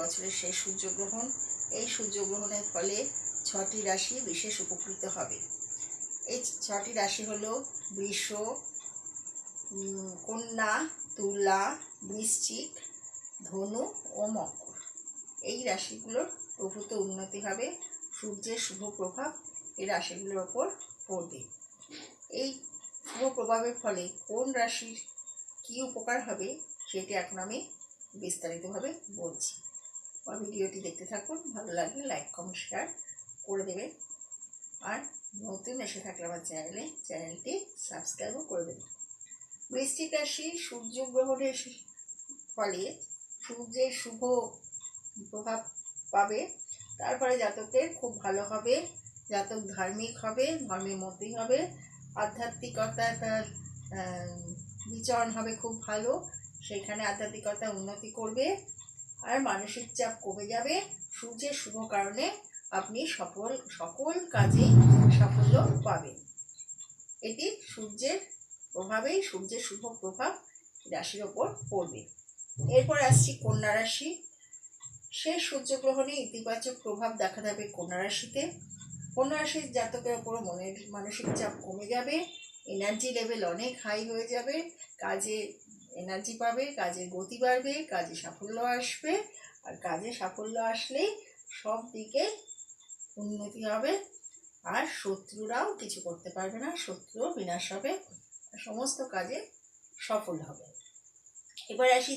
বছরের শেষ সূর্যগ্রহণ। এই সূর্যগ্রহণের ফলে ছটি রাশি বিশেষ উপকৃত হবে। এই ছটি রাশি হল বৃষ কন্যা, তুলা, বৃশ্চিক, ধনু ও মকর। এই রাশিগুলোর প্রভূত উন্নতি হবে। সূর্যের শুভ প্রভাব এই রাশিগুলোর ওপর পড়বে। এই শুভ প্রভাবের ফলে কোন রাশির কী উপকার হবে সেটি এখন আমি বিস্তারিতভাবে বলছি। আমার ভিডিওটি দেখতে থাকুন। ভালো লাগলে লাইক কমেন্ট শেয়ার করে দেবেন। আর নতুন এসে থাকলে আমার চ্যানেলে চ্যানেলটি সাবস্ক্রাইবও করে দেবেন। বৃষ্টিক রাশি সূর্যগ্রহণের ফলে সূর্যের শুভ প্রভাব পাবে। তারপরে জাতকের খুব ভালো হবে। জাতক ধার্মিক হবে, ধর্মের মধ্যেই হবে। আধ্যাত্মিকতা তার বিচরণ হবে খুব ভালো। সেখানে আধ্যাত্মিকতা উন্নতি করবে। আর মানসিক চাপ কমে যাবে। সূর্যের শুভ কারণে আপনি সফল, সকল কাজে সাফল্য পাবেন। এটি সূর্যের প্রভাবেই সূর্যের শুভ প্রভাব রাশির ওপর পড়বে। এরপর আসছি কন্যা রাশি। সেই সূর্যগ্রহণে ইতিবাচক প্রভাব দেখা যাবে কন্যা রাশিতে। কন্যা রাশির জাতকের ওপর মনের মানসিক চাপ কমে যাবে। এনার্জি লেভেল অনেক হাই হয়ে যাবে, কাজে এনার্জি পাবে, কাজে গতি বাড়বে, কাজে সাফল্য আসবে, আর কাজে সাফল্য আসলেই সব দিকে উন্নতি হবে, আর শত্রুরাও কিছু করতে পারবে না, শত্রুও বিনাশ হবে সমস্ত কাজে সফল হবে। এবার আসি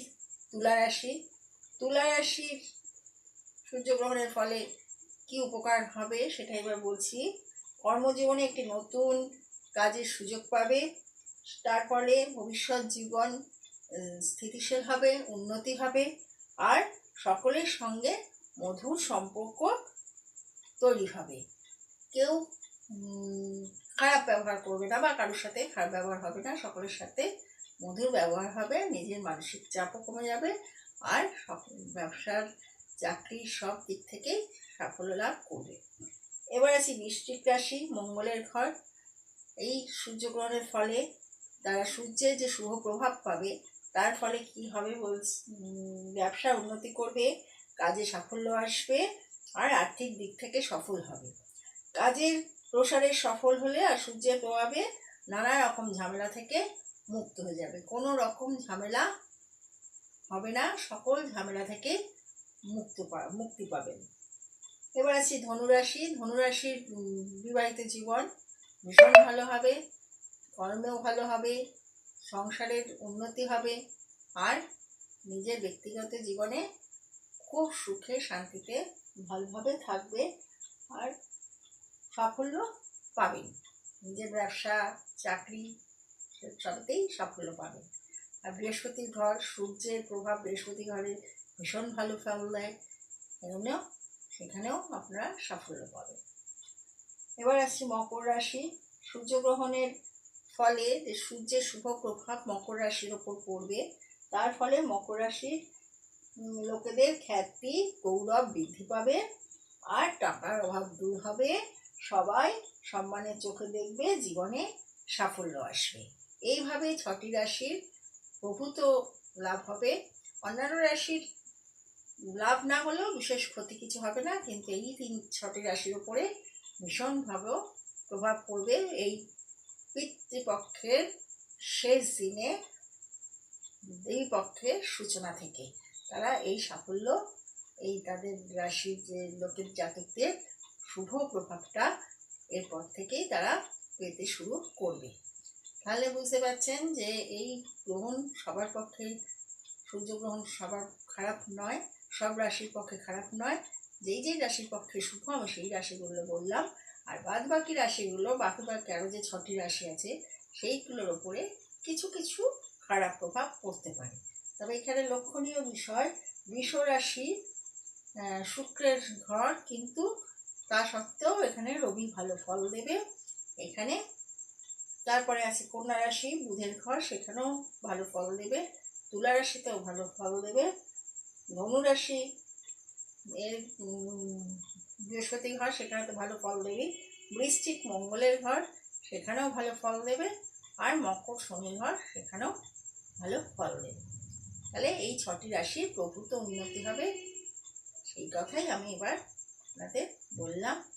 তুলা রাশি। তুলা রাশির সূর্যগ্রহণের ফলে কি উপকার হবে সেটা এবার বলছি। কর্মজীবনে একটি নতুন কাজের সুযোগ পাবে। তার ফলে ভবিষ্যৎ জীবন স্থিতিশীল হবে, উন্নতি হবে আর সকলের সঙ্গে মধুর সম্পর্ক তৈরি হবে। কেউ খারাপ ব্যবহার করবে না বা কারোর সাথে খারাপ ব্যবহার হবে না। সকলের সাথে মধুর ব্যবহার হবে, নিজের মানসিক চাপও কমে যাবে আর ব্যবসার চাকরির সব দিক থেকেই সাফল্য লাভ করবে। এবার আছি বৃশ্চিক রাশি, মঙ্গলের ঘর। এই সূর্যগ্রহণের ফলে তারা সূর্যের যে শুভ প্রভাব পাবে, তার ফলে কি হবে বল ব্যবসার উন্নতি করবে, কাজে সাফল্য আসবে আর আর্থিক দিক থেকে সফল হবে। কাজের প্রসারে সফল হলে আর সূর্যের প্রভাবে নানা রকম ঝামেলা থেকে মুক্ত হয়ে যাবে। কোনো রকম ঝামেলা হবে না, সকল ঝামেলা থেকে মুক্ত মুক্তি পাবেন। এবার আছি ধনুরাশি। ধনুরাশির বিবাহিত জীবন ভীষণ ভালো হবে, কর্মেও ভালো হবে, সংসারের উন্নতি হবে, আর নিজের ব্যক্তিগত জীবনে খুব সুখে শান্তিতে ভালোভাবে থাকবে আর সাফল্য পাবেন। নিজের ব্যবসা, চাকরি সবতেই সাফল্য পাবেন। আর বৃহস্পতির ঘর, সূর্যের প্রভাব বৃহস্পতি ঘরে ভীষণ ভালো ফল দেয়, এজন্যও সেখানেও আপনারা সাফল্য পাবেন। এবার আসছি মকর রাশি। সূর্যগ্রহণের ফলে যে সূর্যের শুভ প্রভাব মকর রাশির ওপর পড়বে, তার ফলে মকর রাশির লোকেদের খ্যাতি, গৌরব বৃদ্ধি পাবে আর টাকার অভাব দূর হবে। সবাই সম্মানের চোখে দেখবে, জীবনে সাফল্য আসবে। এইভাবে ছটি রাশির প্রভূত লাভ হবে। অন্যান্য রাশির লাভ না হলেও বিশেষ ক্ষতি কিছু হবে না, কিন্তু এই তিন, ছটি রাশির উপরে ভীষণভাবে প্রভাব পড়বে এই পিতৃপক্ষের শেষ দিনে দেবী পক্ষের সূচনা থেকে। তারা এই সাফল্য, এই তাদের রাশির যে লোকের জাতকদের শুভ প্রভাবটা এরপর থেকেই তারা পেতে শুরু করবে। তাহলে বুঝতে পারছেন যে এই গ্রহণ সবার পক্ষে সূর্যগ্রহণ সবার খারাপ নয় সব রাশির পক্ষে খারাপ নয়। যেই যেই রাশির পক্ষে শুভ আমি সেই রাশিগুলো বললাম। আর বাদ বাকি রাশিগুলো বাকি বাকি আরও যে ছটি রাশি আছে, সেইগুলোর ওপরে কিছু কিছু খারাপ প্রভাব পড়তে পারে। তবে এখানে লক্ষণীয় বিষয়, বৃষ রাশি শুক্রের ঘর কিন্তু তা সত্ত্বেও এখানে রবি ভালো ফল দেবে। এখানে তারপরে আছে কন্যা রাশি, বুধের ঘর, সেখানেও ভালো ফল দেবে। তুলা রাশিতেও ভালো ফল দেবে। ধনু রাশি এর বৃহস্পতি ঘর, সেখানে তো ভালো ফল দেবে। বৃশ্চিক মঙ্গলের ঘর, সেখানেও ভালো ফল দেবে। আর মকর শনি ঘর, সেখানেও ভালো ফল দেবে। তাহলে এই ছটি রাশির প্রভূত উন্নতি হবে। সেই কথাই আমি এবার আপনাদের বললাম।